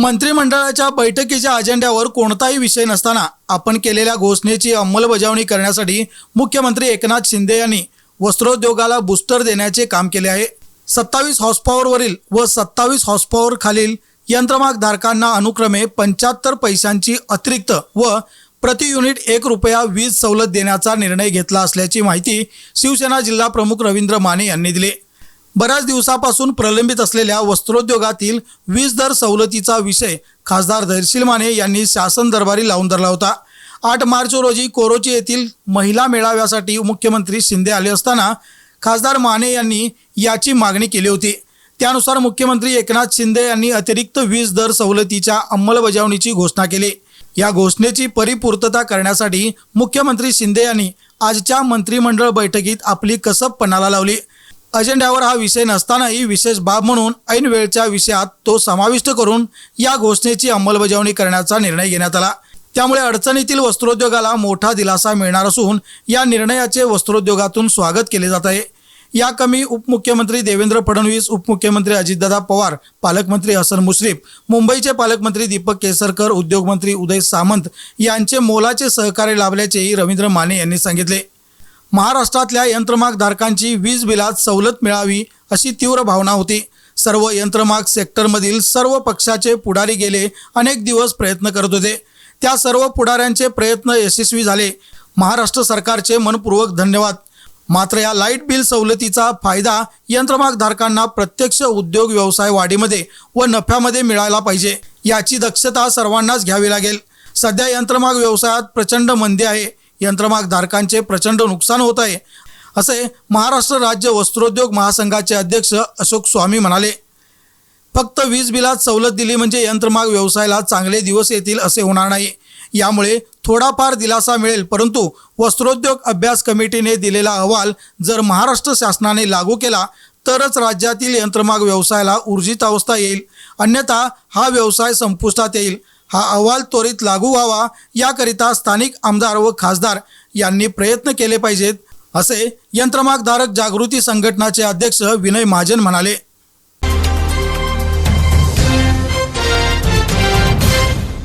मंत्रिमंडळाच्या बैठकीच्या अजेंड्यावर कोणताही विषय नसताना आपण केलेल्या घोषणेची अंमलबजावणी करण्यासाठी मुख्यमंत्री एकनाथ शिंदे यांनी वस्त्रोद्योगाला बूस्टर देण्याचे काम केले आहे. सत्तावीस हॉर्सपॉवरवरील व सत्तावीस हॉर्सपॉवर खालील यंत्रमागधारकांना अनुक्रमे पंच्याहत्तर पैशांची अतिरिक्त व प्रति युनिट एक रुपया वीज सवलत देण्याचा निर्णय घेतला असल्याची माहिती शिवसेना जिल्हा प्रमुख रवींद्र माने यांनी दिली. बऱ्याच दिवसापासून प्रलंबित असलेल्या वस्त्रोद्योगातील वीज दर सवलतीचा विषय खासदार धैर्शील माने यांनी शासन दरबारी लावून धरला होता. आठ मार्च रोजी कोरोची येथील महिला मेळाव्यासाठी मुख्यमंत्री शिंदे आले असताना खासदार माने यांनी याची मागणी केली होती. त्यानुसार मुख्यमंत्री एकनाथ शिंदे यांनी अतिरिक्त वीज दर सवलतीच्या अंमलबजावणीची घोषणा केली. या घोषणेची परिपूर्तता करण्यासाठी मुख्यमंत्री शिंदे यांनी आजच्या मंत्रिमंडळ बैठकीत आपली कसब पणाला लावली. अजेंड्यावर हा विषय नसतानाही विशेष बाब म्हणून ऐन वेळच्या विषयात तो समाविष्ट करून या घोषणेची अंमलबजावणी करण्याचा निर्णय घेण्यात आला. त्यामुळे अडचणीतील वस्त्रोद्योगाला मोठा दिलासा मिळणार असून या निर्णयाचे वस्त्रोद्योगातून स्वागत केले जात आहे. या कमी उपमुख्यमंत्री देवेंद्र फडणवीस उपमुख्यमंत्री अजितदादा पवार पालकमंत्री हसन मुश्रीफ मुंबईचे पालकमंत्री दीपक केसरकर उद्योगमंत्री उदय सामंत यांचे मोलाचे सहकार्य लाभल्याचेही रवींद्र माने यांनी सांगितले. महाराष्ट्रातल्या यंत्रमागधारकांची वीज बिलात सवलत मिळावी अशी तीव्र भावना होती. सर्व यंत्रमाग सेक्टरमधील सर्व पक्षाचे पुढारी गेले अनेक दिवस प्रयत्न करत होते. त्या सर्व पुढाऱ्यांचे प्रयत्न यशस्वी झाले. महाराष्ट्र सरकारचे मनपूर्वक धन्यवाद. मात्र या लाइट बिल सवलतीचा फायदा यंत्रमागधारकांना प्रत्यक्ष उद्योग व्यवसाय वाढीमध्ये व नफ्यामध्ये मिळायला पाहिजे याची दक्षता सर्वांनाच घ्यावी लागेल. सध्या यंत्रमाग व्यवसायात प्रचंड मंदी आहे. यंत्रमागधारकांचे प्रचंड नुकसान होत आहे असे महाराष्ट्र राज्य वस्त्रोद्योग महासंघाचे अध्यक्ष अशोक स्वामी म्हणाले. फक्त वीज बिलात सवलत दिली म्हणजे यंत्रमाग व्यवसायाला चांगले दिवस येतील असे होणार नाही. यामुळे थोडाफार दिलासा मिळेल परंतु वस्त्रोद्योग अभ्यास कमिटीने दिलेला अहवाल जर महाराष्ट्र शासनाने लागू केला तरच राज्यातील यंत्रमाग व्यवसायाला ऊर्जित अवस्था येईल. अन्यथा हा व्यवसाय संपुष्टात येईल. हा अहवाल त्वरित लागू व्हावा याकरिता स्थानिक आमदार व खासदार यांनी प्रयत्न केले पाहिजेत असे यंत्रमागधारक जागृती संघटनाचे अध्यक्ष विनय महाजन म्हणाले.